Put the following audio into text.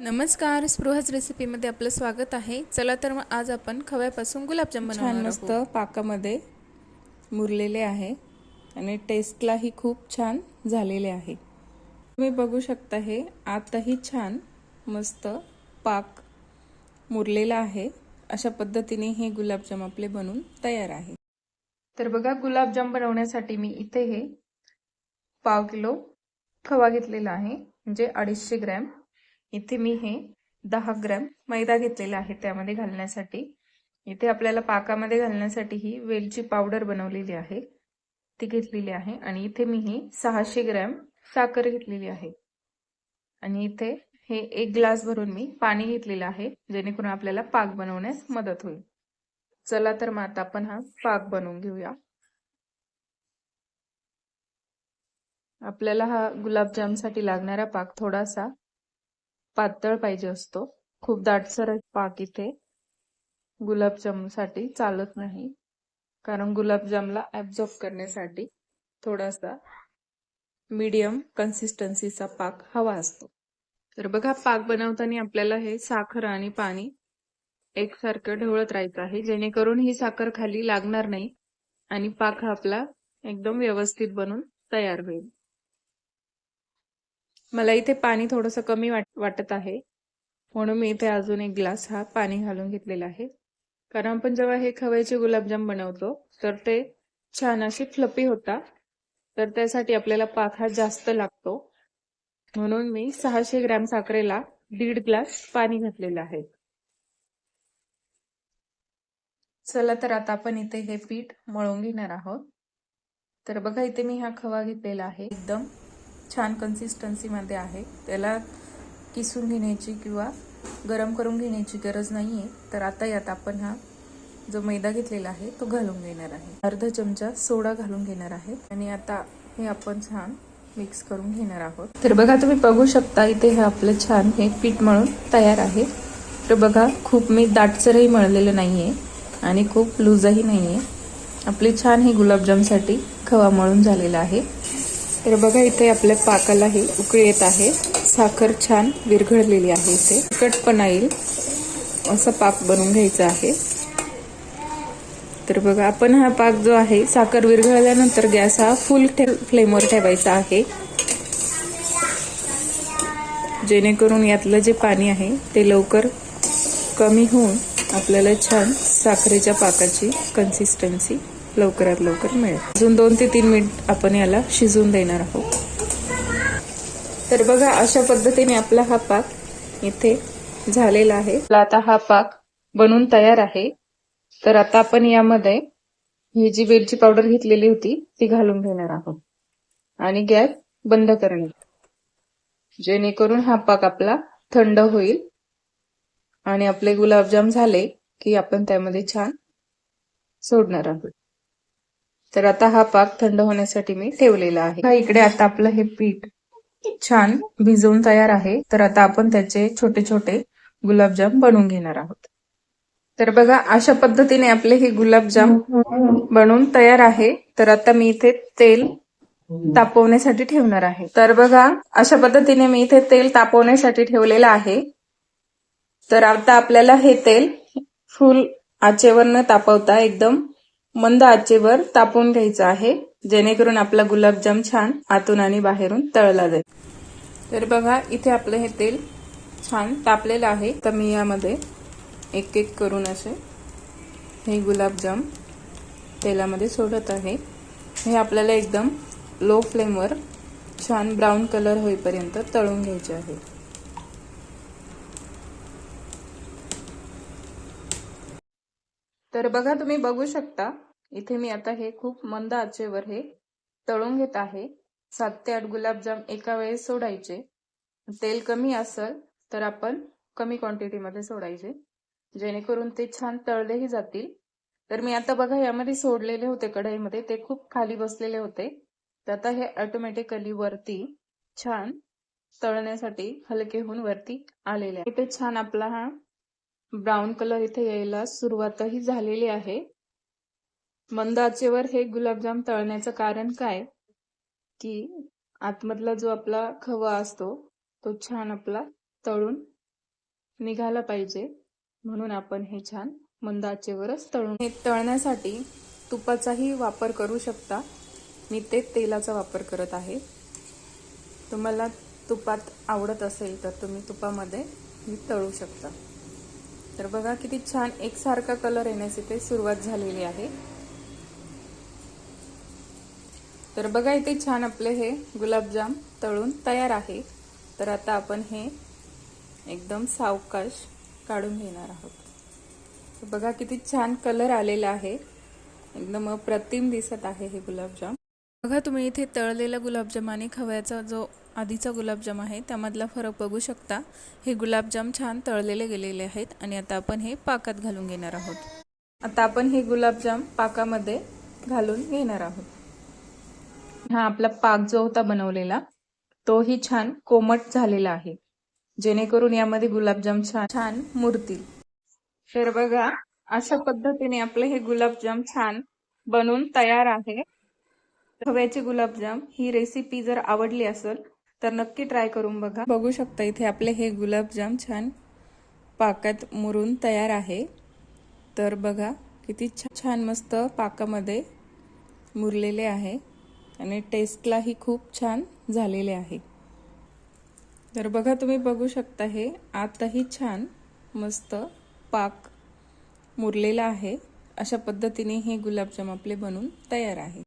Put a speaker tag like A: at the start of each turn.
A: नमस्कार स्पृहज रेसिपीमध्ये आपलं स्वागत आहे. चला तर मग आज आपण खव्यापासून गुलाबजाम
B: छान
A: बनवणार
B: मस्त पाकामध्ये मुरलेले आहे आणि टेस्टलाही खूप छान झालेले आहे. तुम्ही बघू शकता हे आताही छान मस्त पाक मुरलेला आहे. अशा पद्धतीने हे गुलाबजाम आपले बनून तयार आहे.
A: तर बघा गुलाबजाम बनवण्यासाठी मी इथे हे पाव किलो खवा घेतलेला आहे म्हणजे अडीचशे ग्रॅम. इथे मी हे दहा ग्रॅम मैदा घेतलेला आहे त्यामध्ये घालण्यासाठी. इथे आपल्याला पाकामध्ये घालण्यासाठी ही वेलची पावडर बनवलेली आहे. ती घेतलेली आहे आणि इथे मी ही सहाशे ग्रॅम साखर घेतलेली आहे. आणि इथे हे एक ग्लास भरून मी पाणी घेतलेलं आहे जेणेकरून आपल्याला पाक बनवण्यास मदत होईल. चला तर मग आता आपण हा पाक बनवून घेऊया. आपल्याला हा गुलाबजामसाठी लागणारा पाक थोडासा पातळ पाहिजे असतो. खूप दाटसर पाक इथे. गुलाबजामसाठी चालत नाही. कारण गुलाबजामला ऍब्झॉर्ब करण्यासाठी थोडासा मीडियम कन्सिस्टन्सीचा पाक हवा असतो. तर बघा पाक बनवताना आपल्याला हे साखर आणि पाणी एकसारखं ढवळत राहायचं आहे. जेणेकरून ही साखर खाली लागणार नाही आणि पाक हा आपला एकदम व्यवस्थित बनून तयार होईल. मला इथे पाणी थोडंसं कमी वाट वाटत आहे. म्हणून मी इथे अजून एक ग्लास हा पाणी घालून घेतलेला आहे. कारण आपण जेव्हा हे खव्याचे गुलाबजाम बनवतो तर ते छान असे फ्लपी होता तर त्यासाठी आपल्याला पाक हा जास्त लागतो. म्हणून मी सहाशे ग्रॅम साखरेला दीड ग्लास पाणी घातलेलं आहे. चला तर आता आपण इथे हे पीठ मळून घेणार आहोत. तर बघा इथे मी हा खवा घेतलेला आहे. एकदम छान कन्सिस्टन्सीमध्ये आहे. त्याला किसून घेण्याची किंवा गरम करून घेण्याची गरज नाही आहे तर आता यात आपण हा जो मैदा घेतलेला आहे तो घालून घेणार आहे. अर्धा चमचा सोडा घालून घेणार आहे. आणि आता हे आपण छान मिक्स करून घेणार आहोत. तर बघा तुम्ही बघू शकता इथे हे आपलं छान हे पीठ मळून तयार आहे. तर बघा खूप मी दाटसरही मळलेलं नाही आहे आणि खूप लूजही नाही आहे आपले छान हे गुलाबजामसाठी खवा मळून झालेला आहे. तर बघा इथे आपल्या पाकाला ही उकळी येत आहे. साखर छान विरघळलेली आहे इथे. तिखटपणा येईल. असं पाक बनवून घ्यायचा आहे. तर बघा आपण हा पाक जो आहे साखर विरघळल्यानंतर गॅस हा फुल फ्लेमवर ठेवायचा आहे. जेणेकरून यातलं जे पाणी आहे ते लवकर कमी होऊन आपल्याला छान साखरेच्या पाकाची कन्सिस्टन्सी लवकरात लवकर मिळेल. अजून दोन ते तीन मिनिट आपण याला शिजवून देणार आहोत. तर बघा अशा पद्धतीने आपला हा पाक इथे झालेला आहे. आता हा पाक बनून तयार आहे. तर आता आपण यामध्ये ही जी वेलची पावडर घेतलेली होती ती घालून घेणार आहोत. आणि गॅस बंद करणार जेणेकरून हा पाक आपला थंड होईल. आणि आपले गुलाबजाम झाले की आपण त्यामध्ये छान सोडणार आहोत. तर आता हा पाक थंड होण्यासाठी मी ठेवलेला आहे. इकडे आता आपलं हे पीठ छान भिजवून तयार आहे. तर आता आपण त्याचे छोटे छोटे गुलाबजाम बनवून घेणार आहोत. तर बघा अशा पद्धतीने आपले हे गुलाबजाम बनवून तयार आहे. तर आता मी इथे तेल तापवण्यासाठी ठेवणार आहे. तर बघा अशा पद्धतीने मी इथे तेल तापवण्यासाठी ठेवलेलं आहे. तर आता आपल्याला हे तेल फुल आचेवर न तापवता एकदम मंद आचेवर तापवून घ्यायचं आहे जेणेकरून आपला गुलाबजाम छान आतून आणि बाहेरून तळला जाईल. तर बघा इथे आपलं हे तेल छान तापलेलं आहे. तर मी यामध्ये एक एक करून असे हे गुलाबजाम तेलामध्ये सोडत आहे. हे आपल्याला एकदम लो फ्लेमवर छान ब्राऊन कलर होईपर्यंत तळून घ्यायचे आहे. तर बघा तुम्ही बघू शकता इथे मी आता हे खूप मंद आचेवर हे तळून घेत आहे. सात ते आठ गुलाबजाम एका वेळेस सोडायचे. तेल कमी असेल तर आपण कमी क्वांटिटीमध्ये सोडायचे. जेणेकरून ते छान तळलेही जातील. तर मी आता बघा यामध्ये सोडलेले होते कढईमध्ये ते खूप खाली बसलेले होते. तर आता हे ऑटोमॅटिकली वरती छान तळण्यासाठी हलके होऊन वरती आलेले आहे. इथे छान आपला हा ब्राऊन कलर इथे यायला सुरुवातही झालेली आहे. मंद आचेवर हे गुलाबजाम तळण्याचं कारण काय? की आतमधला जो आपला खवा असतो तो छान आपला तळून निघाला पाहिजे. म्हणून आपण हे छान मंद आचेवरच तळून हे तळण्यासाठी तुपाचाही वापर करू शकता. मी ते तेलाचा वापर करत आहे. तुम्हाला तुपात आवडत असेल तर तुम्ही तुपामध्ये ही तळू शकता. तर बघा किती छान एकसारखा कलर येण्यास इथे सुरुवात झालेली आहे. तर बघा इथे छान आपले हे गुलाबजाम तळून तयार आहे. तर आता आपण हे एकदम सावकाश काढून घेणार आहोत. बघा किती छान कलर आलेला आहे. एकदम अप्रतिम दिसत आहे हे गुलाबजाम. बघा तुम्ही इथे तळलेला गुलाबजाम आणि खव्याचा जो आधीचा गुलाबजाम आहे त्यामधला फरक बघू शकता. हे गुलाबजाम छान तळलेले गेलेले आहेत आणि आता आपण हे पाकात घालून घेणार आहोत. आता आपण हे गुलाबजाम पाकामध्ये घालून घेणार आहोत. हा आपला पाक जो होता बनवलेला तोही छान कोमट झालेला आहे. जेणेकरून यामध्ये गुलाबजाम छान छान मुरतील. तर बघा अशा पद्धतीने आपले हे गुलाबजाम छान बनून तयार आहे. हव्याचे गुलाबजाम ही रेसिपी जर आवडली असेल तर नक्की ट्राय करून बघा. बघू शकता इथे आपले हे गुलाबजाम छान पाकात मुरून तयार आहे. तर बघा किती छान मस्त पाकामध्ये मुरलेले आहे. आणि टेस्टलाही खूप छान झालेले आहे. तर बघा तुम्ही बघू शकता हे आताही छान मस्त पाक मुरलेला आहे. अशा पद्धतीने हे गुलाबजाम आपले बनून तयार आहे.